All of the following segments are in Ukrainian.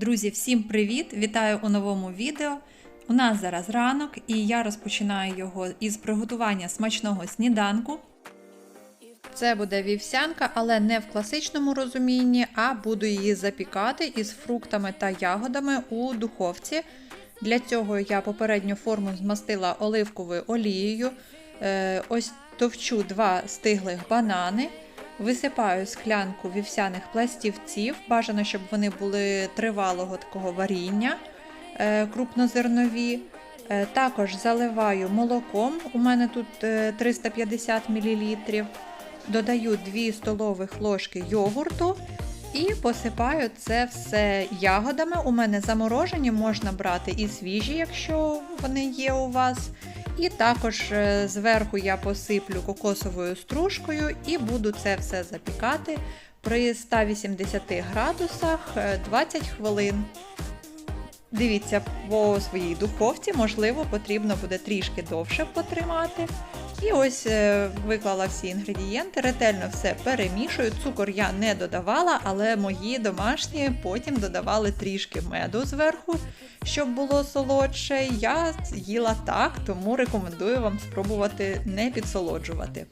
Друзі, всім привіт! Вітаю у новому відео. У нас зараз ранок, і я розпочинаю його із приготування смачного сніданку. Це буде вівсянка, але не в класичному розумінні, а буду її запікати із фруктами та ягодами у духовці. Для цього я попередню форму змастила оливковою олією. Е, Ось товчу два стиглих банани. Висипаю склянку вівсяних пластівців. Бажано, щоб вони були тривалого такого варіння е, крупнозернові. Е, Також заливаю молоком. У мене тут е, 350 мл. Додаю 2 столових ложки йогурту і посипаю це все ягодами. У мене заморожені, можна брати і свіжі, якщо вони є у вас. І також е, зверху я посиплю кокосовою стружкою і буду це все запікати при 180 градусах е, 20 хвилин. Дивіться по своїй духовці, можливо, потрібно буде трішки довше потримати. І ось е, виклала всі інгредієнти, ретельно все перемішую. Цукор я не додавала, але мої домашні потім додавали трішки меду зверху, щоб було солодше. Я їла так, тому рекомендую вам спробувати не підсолоджувати.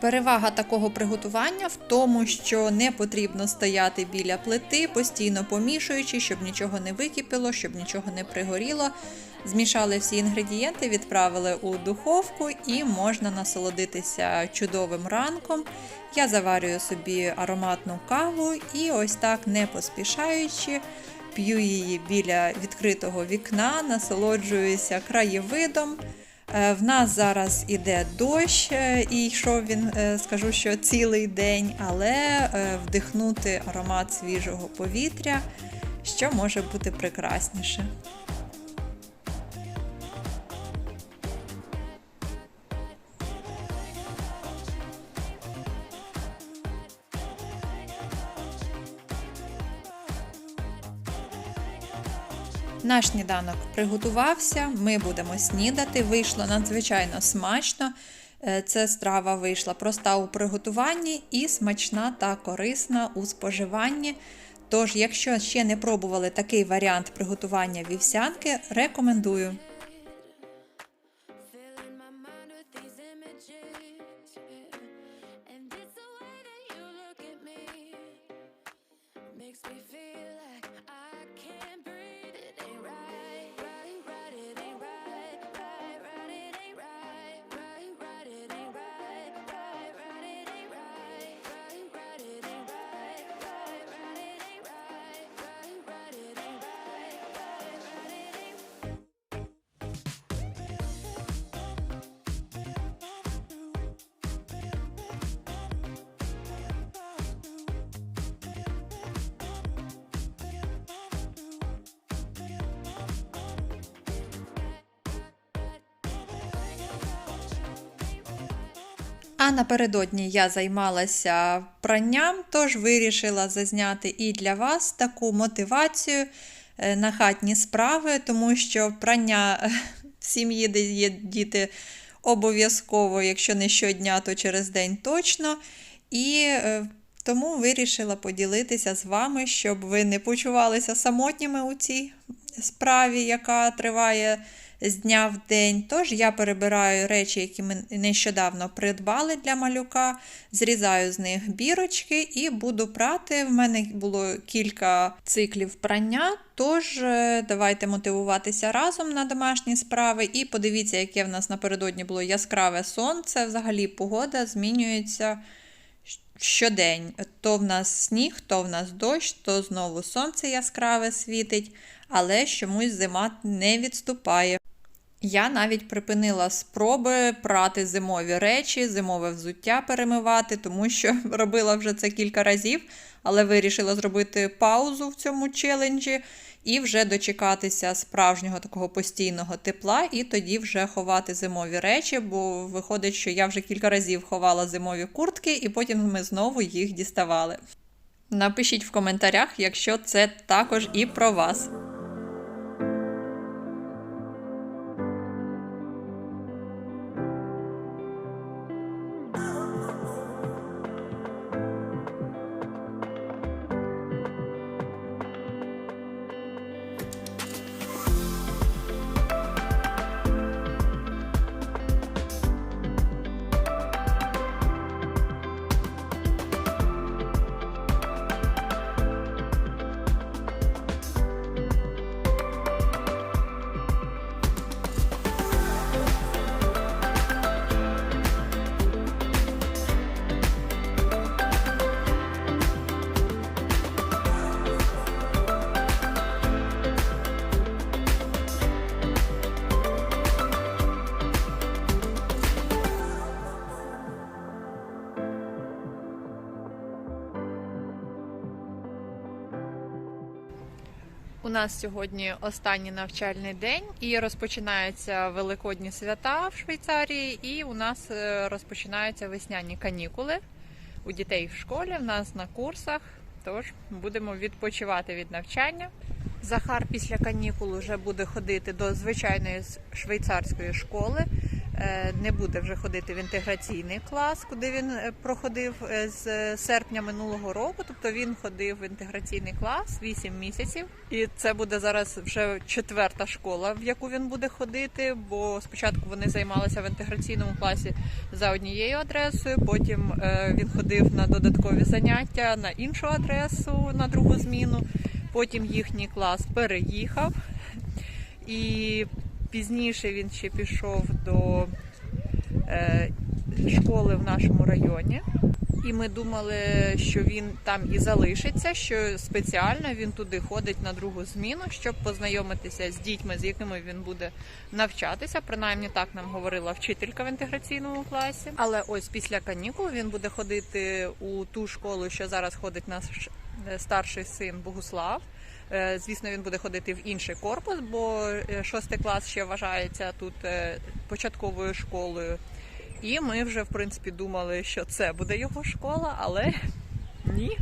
Перевага такого приготування в тому, що не потрібно стояти біля плити, постійно помішуючи, щоб нічого не википіло, щоб нічого не пригоріло. Змішали всі інгредієнти, відправили у духовку і можна насолодитися чудовим ранком. Я заварюю собі ароматну каву і ось так не поспішаючи. П'ю її біля відкритого вікна, насолоджуюся краєвидом. Е, В нас зараз іде дощ, е, і йшов він, е, скажу, що цілий день, але вдихнути аромат свіжого повітря, що може бути прекрасніше. Наш сніданок приготувався, ми будемо снідати. Вийшло надзвичайно смачно. Е, Це страва вийшла проста у приготуванні і смачна та корисна у споживанні. Тож, якщо ще не пробували такий варіант приготування вівсянки, рекомендую. А напередодні я займалася пранням, тож вирішила зазняти і для вас таку мотивацію е, на хатні справи, тому що прання в сім'ї, є діти, обов'язково, якщо не щодня, то через день точно. І е, тому вирішила поділитися з вами, щоб ви не почувалися самотніми у цій справі, яка триває з дня в день. Тож я перебираю речі, які ми нещодавно придбали для малюка, зрізаю з них бірочки і буду прати. В мене було кілька циклів прання. Тож е, давайте мотивуватися разом на домашні справи. І подивіться, яке в нас напередодні було яскраве сонце. Взагалі погода змінюється щодень. То в нас сніг, то в нас дощ, то знову сонце яскраве світить, але чомусь зима не відступає. Я навіть припинила спроби прати зимові речі, зимове взуття перемивати, тому що робила вже це кілька разів, але вирішила зробити паузу в цьому челенджі і вже дочекатися справжнього такого постійного тепла, і тоді вже ховати зимові речі, бо виходить, що я вже кілька разів ховала зимові куртки, і потім ми знову їх діставали. Напишіть в коментарях, якщо це також і про вас. У нас сьогодні останній навчальний день і розпочинаються великодні свята в Швейцарії, і у нас е, розпочинаються весняні канікули у дітей в школі, в нас на курсах. Тож будемо відпочивати від навчання. Захар після канікул вже буде ходити до звичайної швейцарської школи. Е, Не буде вже ходити в інтеграційний клас, куди він е, проходив е, з серпня минулого року. Тобто він ходив в інтеграційний клас 8 місяців, і це буде зараз вже четверта школа, в яку він буде ходити. Бо спочатку вони займалися в інтеграційному класі за однією адресою. Потім він ходив на додаткові заняття на іншу адресу на другу зміну. Потім їхній клас переїхав, і пізніше він ще пішов до е, школи в нашому районі. І ми думали, що він там і залишиться, що спеціально він туди ходить на другу зміну, щоб познайомитися з дітьми, з якими він буде навчатися. Принаймні так нам говорила вчителька в інтеграційному класі. Але ось після канікул він буде ходити у ту школу, що зараз ходить наш старший син Богуслав. Е, Звісно, він буде ходити в інший корпус, бо е, шостий клас ще вважається тут е, початковою школою. І ми вже в принципі думали, що це буде його школа, але ні.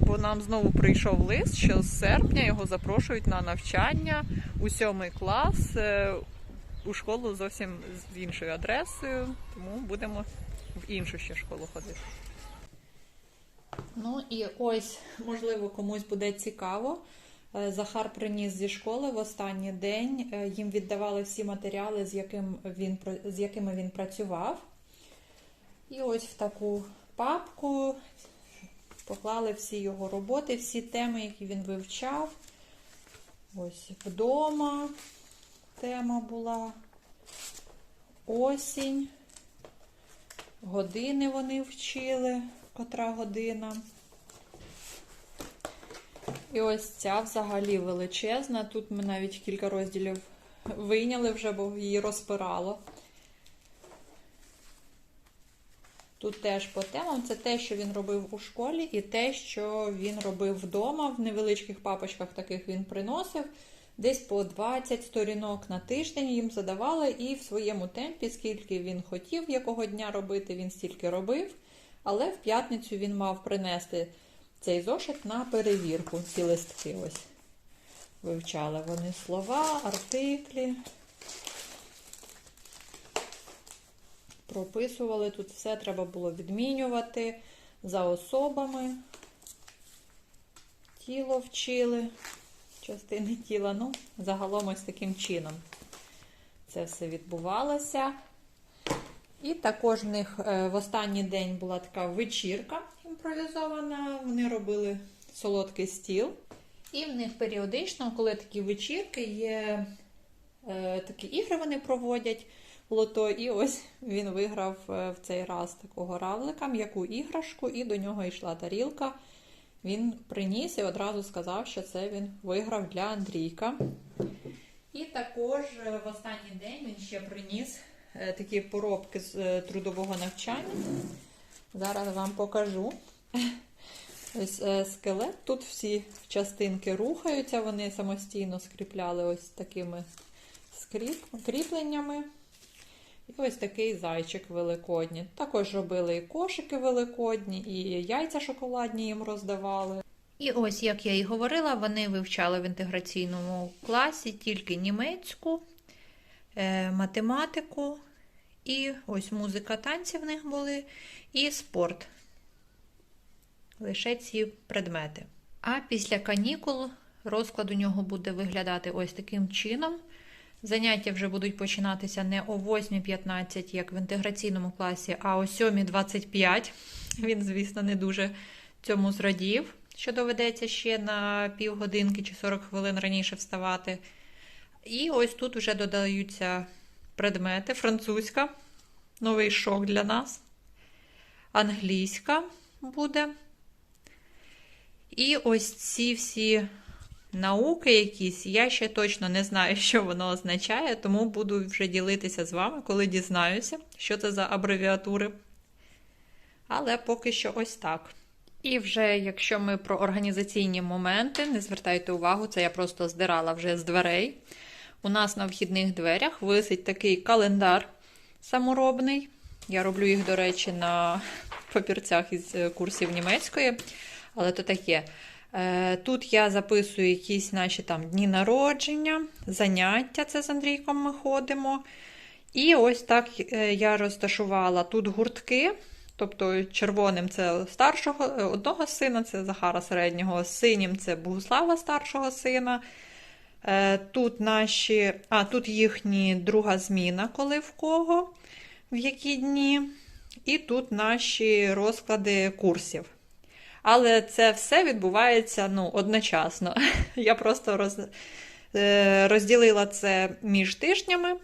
Бо нам знову прийшов лист, що з серпня його запрошують на навчання у сьомий клас у школу зовсім з іншою адресою, тому будемо в іншу ще школу ходити. Ну і ось, можливо, комусь буде цікаво. Е, Захар приніс зі школи в останній день. Е, Їм віддавали всі матеріали, з, яким він, з якими він працював. І ось в таку папку поклали всі його роботи, всі теми, які він вивчав. Ось вдома тема була. Осінь. Години вони вчили, котра година. І ось ця взагалі величезна. Тут ми навіть кілька розділів вийняли вже, бо її розпирало. Тут теж по темам це те, що він робив у школі, і те, що він робив вдома. В невеличких папочках таких він приносив. Десь по 20 сторінок на тиждень їм задавали, і в своєму темпі, скільки він хотів якого дня робити, він стільки робив. Але в п'ятницю він мав принести цей зошит на перевірку. Ці листки ось вивчали вони слова, артиклі. Прописували тут все треба було відмінювати за особами. Тіло вчили, частини тіла. Ну, загалом ось таким чином це все відбувалося. І також в них е, в останній день була така вечірка імпровізована. Вони робили солодкий стіл. І в них періодично, коли такі вечірки, є е, такі ігри вони проводять лото. І ось він виграв е, в цей раз такого равлика, м'яку іграшку, і до нього йшла тарілка. Він приніс і одразу сказав, що це він виграв для Андрійка. І також е, в останній день він ще приніс е, такі поробки з трудового навчання. Зараз вам покажу. Ось е, скелет. Тут всі частинки рухаються, вони самостійно скріпляли ось такими кріпленнями. І ось такий зайчик великодній. Також робили і кошики великодні, і яйця шоколадні їм роздавали. І ось, як я і говорила, вони вивчали в інтеграційному класі тільки німецьку, е, математику, і ось музика танці в них були, і спорт. Лише ці предмети. А після канікул розклад у нього буде виглядати ось таким чином. Заняття вже будуть починатися не о 8.15, як в інтеграційному класі, а о 7.25. Він, звісно, не дуже цьому зрадів, що доведеться ще на півгодинки чи 40 хвилин раніше вставати. І ось тут вже додаються предмети: французька, новий шок для нас, англійська буде. І ось ці всі науки якісь, я ще точно не знаю, що воно означає, тому буду вже ділитися з вами, коли дізнаюся, що це за абревіатури. Але поки що ось так. І вже якщо ми про організаційні моменти, не звертайте увагу, це я просто здирала вже з дверей. У нас на вхідних дверях висить такий календар саморобний. Я роблю їх, до речі, на папірцях із курсів німецької, але то таке. Е, Тут я записую якісь наші там дні народження, заняття, це з Андрійком ми ходимо. І ось так е, я розташувала тут гуртки. Тобто червоним це старшого е, одного сина, це Захара середнього, синім це Богуслава старшого сина. Тут наші, а тут їхні друга зміна, коли в кого, в які дні. І тут наші розклади курсів. Але це все відбувається ну, одночасно. Я просто роз, е, розділила це між тижнями,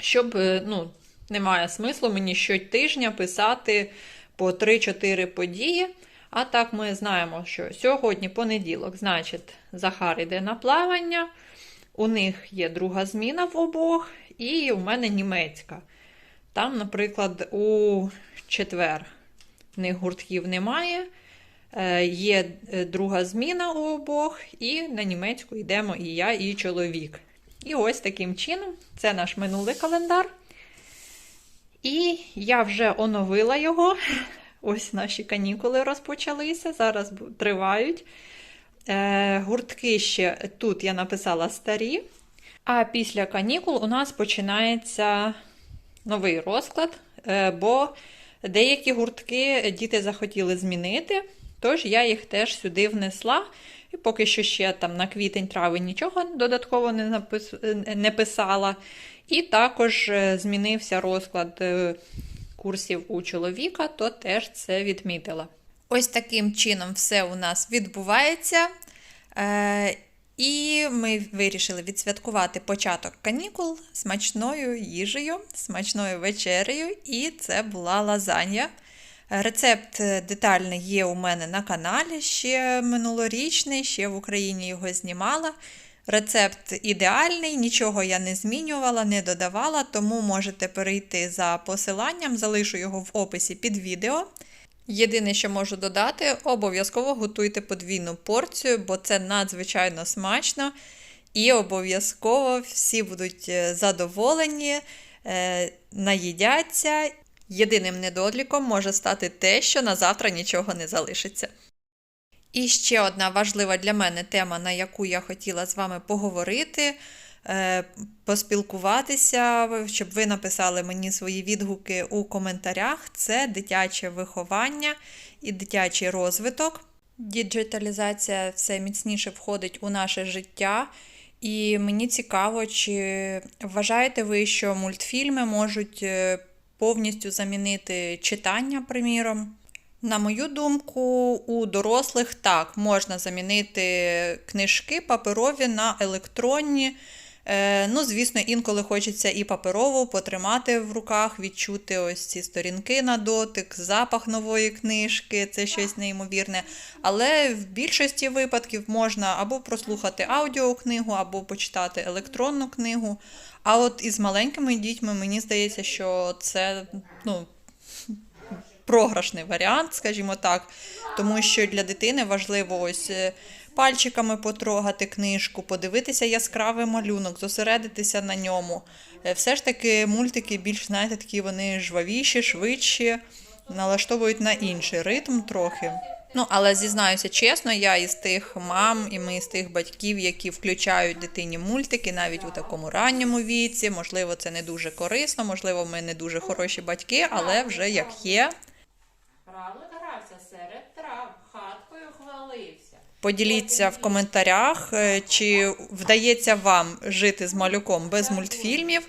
щоб е, ну, немає смислу мені щотижня писати по 3-4 події. А так ми знаємо, що сьогодні понеділок, значить, Захар йде на плавання, у них є друга зміна в обох, і у мене німецька. Там, наприклад, у четвер в них гуртків немає. Е, Є е, друга зміна у обох, і на німецьку йдемо і я, і чоловік. І ось таким чином це наш минулий календар. І я вже оновила його. Ось наші канікули розпочалися, зараз тривають. Е, гуртки ще тут я написала старі. А після канікул у нас починається новий розклад, бо деякі гуртки діти захотіли змінити, тож я їх теж сюди внесла. І поки що ще там на квітень-травень нічого додатково не, напис... не писала. І також е, змінився розклад е, курсів у чоловіка, то теж це відмітила. Ось таким чином все у нас відбувається. Е, і ми вирішили відсвяткувати початок канікул смачною їжею, смачною вечерею, і це була лазанья. Рецепт е, детальний є у мене на каналі, ще минулорічний, ще в Україні його знімала. Рецепт ідеальний, нічого я не змінювала, не додавала, тому можете перейти за посиланням, залишу його в описі під відео. Єдине, що можу додати, обов'язково готуйте подвійну порцію, бо це надзвичайно смачно. І обов'язково всі будуть е, задоволені, е, наїдяться. Єдиним недоліком може стати те, що на завтра нічого не залишиться. І ще одна важлива для мене тема, на яку я хотіла з вами поговорити, е, поспілкуватися, щоб ви написали мені свої відгуки у коментарях. Це дитяче виховання і дитячий розвиток. Діджиталізація все міцніше входить у наше життя. І мені цікаво, чи вважаєте ви, що мультфільми можуть е, повністю замінити читання, приміром? На мою думку, у дорослих так можна замінити книжки паперові на електронні. Е, ну, звісно, інколи хочеться і паперову потримати в руках, відчути ось ці сторінки на дотик, запах нової книжки, це щось неймовірне. Але в більшості випадків можна або прослухати аудіокнигу, або почитати електронну книгу. А от із маленькими дітьми мені здається, що це ну, програшний варіант, скажімо так, тому що для дитини важливо ось е, пальчиками потрогати книжку, подивитися яскравий малюнок, зосередитися на ньому. Е, Все ж таки мультики більш, знаєте, такі вони жвавіші, швидші, налаштовують на інший ритм трохи. Ну, але зізнаюся чесно, я із тих мам і ми з тих батьків, які включають дитині мультики навіть у такому ранньому віці. Можливо, це не дуже корисно, можливо, ми не дуже хороші батьки, але вже як є. Равлик грався Поділіться в коментарях, е, чи вдається вам жити з малюком без мультфільмів,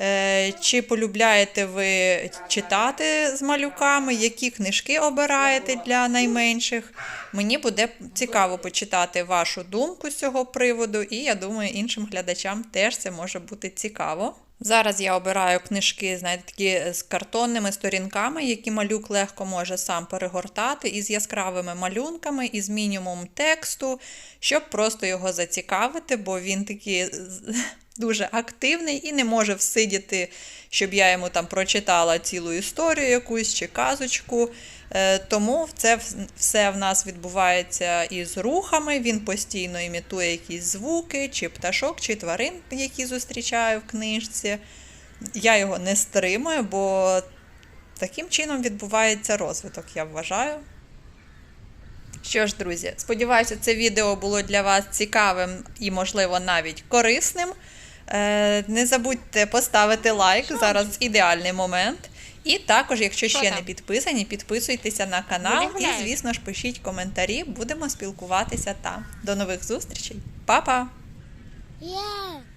е, чи полюбляєте ви читати з малюками, які книжки обираєте для найменших. Мені буде цікаво почитати вашу думку з цього приводу, і я думаю, іншим глядачам теж це може бути цікаво. Зараз я обираю книжки, знаєте, такі з картонними сторінками, які малюк легко може сам перегортати, із яскравими малюнками, із мінімум тексту, щоб просто його зацікавити, бо він такий дуже активний і не може всидіти, щоб я йому там прочитала цілу історію якусь чи казочку. Е, Тому це все в нас відбувається із рухами. Він постійно імітує якісь звуки, чи пташок, чи тварин, які зустрічаю в книжці. Я його не стримую, бо таким чином відбувається розвиток, я вважаю. Що ж, друзі, сподіваюся, це відео було для вас цікавим і, можливо, навіть корисним. Е, Не забудьте поставити лайк, зараз ідеальний момент. І також, якщо Що ще там? не підписані, підписуйтеся на канал Буде і, звісно ж, пишіть коментарі, будемо спілкуватися там. До нових зустрічей. Па-па! Yeah.